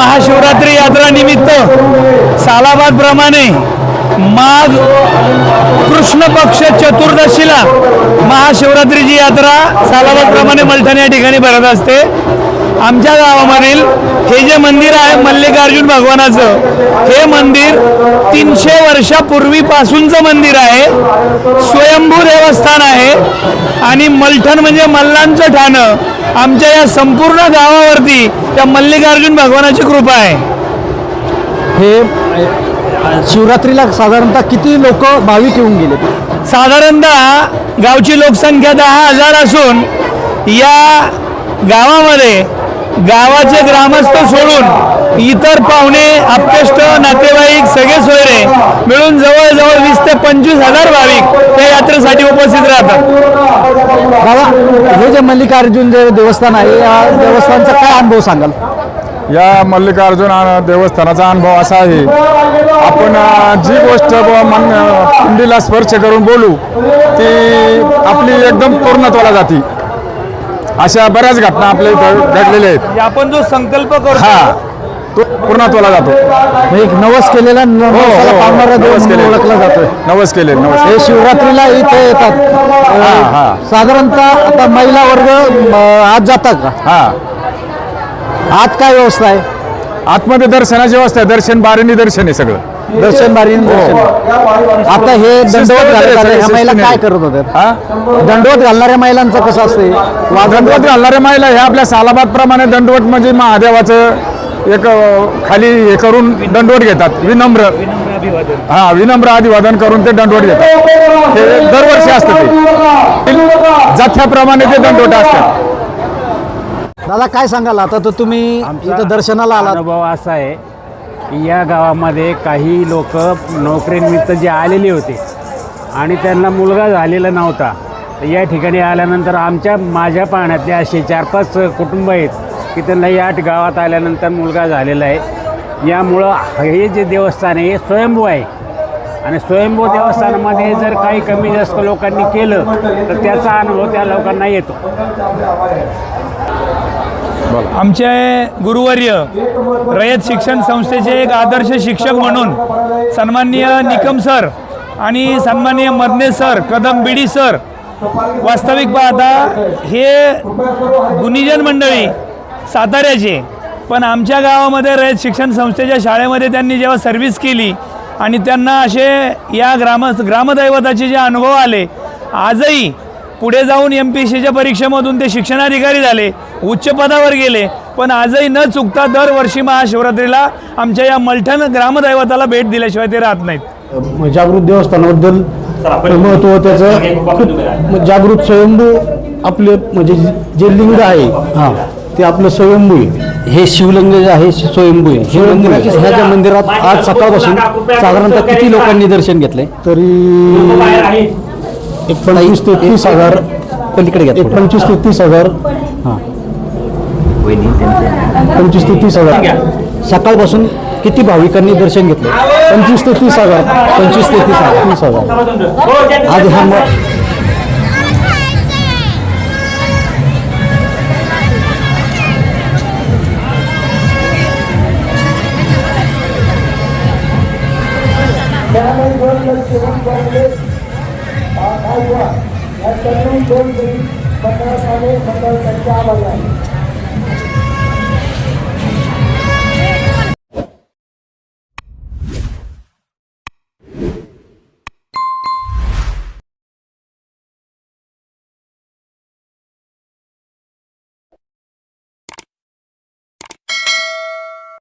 महाशिवरात्री यात्रा निमित्त सालाबाद प्रमाणे माघ कृष्ण पक्ष चतुर्दशीला महाशिवरात्रीची यात्रा सालाबाद प्रमाणे मलठण या ठिकाणी भरत असते. आमच्या गावामधील हे जे मंदिर आहे मल्लिकार्जुन भगवानाचं हे मंदिर तीनशे वर्षापूर्वीपासूनचं मंदिर आहे. स्वयंभू देवस्थान आहे आणि मलठण म्हणजे मल्लांचं ठाणं. आमच्या या संपूर्ण गावावरती त्या मल्लिकार्जुन भगवानाची कृपा आहे. हे शिवरात्रीला साधारणतः किती लोक भाविक येऊन गेले? साधारणतः गावची लोकसंख्या दहा हजार असून या गावामध्ये गावाचे ग्रामस्थ सोडून इतर पाहुणे आप्तेष्ट नातेवाईक सगळे सोयरे मिळून जवळजवळ वीस ते पंचवीस हजार भाविक या यात्रेसाठी उपस्थित राहतात. बाबा हे जे मल्लिकार्जुन जे देवस्थान आहे या देवस्थानचा काय अनुभव सांगाल? या मल्लिकार्जुन देवस्थानाचा अनुभव असा आहे. आपण जी गोष्ट मन कुंडीला स्पर्श करून बोलू ती आपली एकदम पूर्णत्वाला जाते. अशा बऱ्याच घटना आपल्या इथं घडलेल्या आहेत. आपण जो संकल्प करतो हा. तो पूर्णत्वाला जातो. हे एक नवस केलेला हो नवसाला पावणारा देव नवस म्हणून केले ओळखला जातोय. नवस केले नवस हे शिवरात्रीला इथे येतात. अ, हा. साधारणतः आता महिला वर्ग अ, आज जातात का? हा. आत काय व्यवस्था आहे? आतमध्ये दर्शनाची व्यवस्था आहे. दर्शन बारीनी दर्शन आहे सगळं. दर्शन बारी दर्शन. आता हे दंडवत ह्या महिला काय करत होत्या? हा? दंडवत घालणाऱ्या महिलांचं कसं असते दंडवत घालणाऱ्या महिला ह्या आपल्या सालाबाद प्रमाणे दंडवत म्हणजे महादेवाचं एक खाली हे करून दंडवत घेतात. विनम्र. हा विनम्र अभिवादन करून ते दंडवत घेतात. हे दरवर्षी असतं ते. जथ्याप्रमाणे ते दंडवट असतात. दादा काय सांगाल? आता तर तुम्ही इथं दर्शनाला आलात. अनुभव असा आहे की या गावामध्ये काही लोक नोकरीनिमित्त जे आलेले होते आणि त्यांना मुलगा झालेला नव्हता. तर या ठिकाणी आल्यानंतर आमच्या माझ्या पाहण्यातले असे चार पाच कुटुंब आहेत. की त्यांना या गावात आल्यानंतर मुलगा झालेला आहे. यामुळं हे जे देवस्थान आहे हे स्वयंभू आहे. आणि स्वयंभू देवस्थानामध्ये जर काही कमी जास्त लोकांनी केलं तर त्याचा अनुभव त्या लोकांना येतो. आमचे गुरुवर्य रयत शिक्षण संस्थेचे एक आदर्श शिक्षक म्हणून सन्माननीय निकम सर आणि सन्माननीय मदने सर कदम बिडी सर वास्तविक पाहता हे गुणीजन मंडळी साताऱ्याचे. पण आमच्या गावामध्ये रयत शिक्षण संस्थेच्या शाळेमध्ये त्यांनी जेव्हा सर्व्हिस केली आणि त्यांना असे या ग्राम ग्रामदैवताचे जे अनुभव आले आजही पुढे जाऊन एम पी सीच्या परीक्षेमधून ते शिक्षणाधिकारी झाले उच्च पदावर गेले पण आजही न चुकता दरवर्षी महाशिवरात्रीला आमच्या या मलठण ग्रामदैवताला भेट दिल्याशिवाय ते राहत नाहीत. जागृत देवस्थानाबद्दल महत्त्व त्याचं जागृत स्वयंभू आपले म्हणजे जे लिंग आहे हा. ते आपलं स्वयंभू आहे. हे शिवलिंग जे आहे स्वयंभू आहे. शिवलिंगाच्या ह्या ज्या मंदिरात आज सकाळपासून साधारणतः किती लोकांनी दर्शन घेतलंय? तरी एक पंचवीस ते तीस हजार पलीकडे घ्या एक पंचवीस ते तीस हजार. हां. पंचवीस ते तीस हजार. सकाळपासून किती भाविकांनी दर्शन घेतलं पंचवीस ते तीस हजार. पंचवीस ते तीस हजार. तीस हजार. आज हा मग या दोन जरी मंडळाने मंडळ त्यांच्या आभारी आहे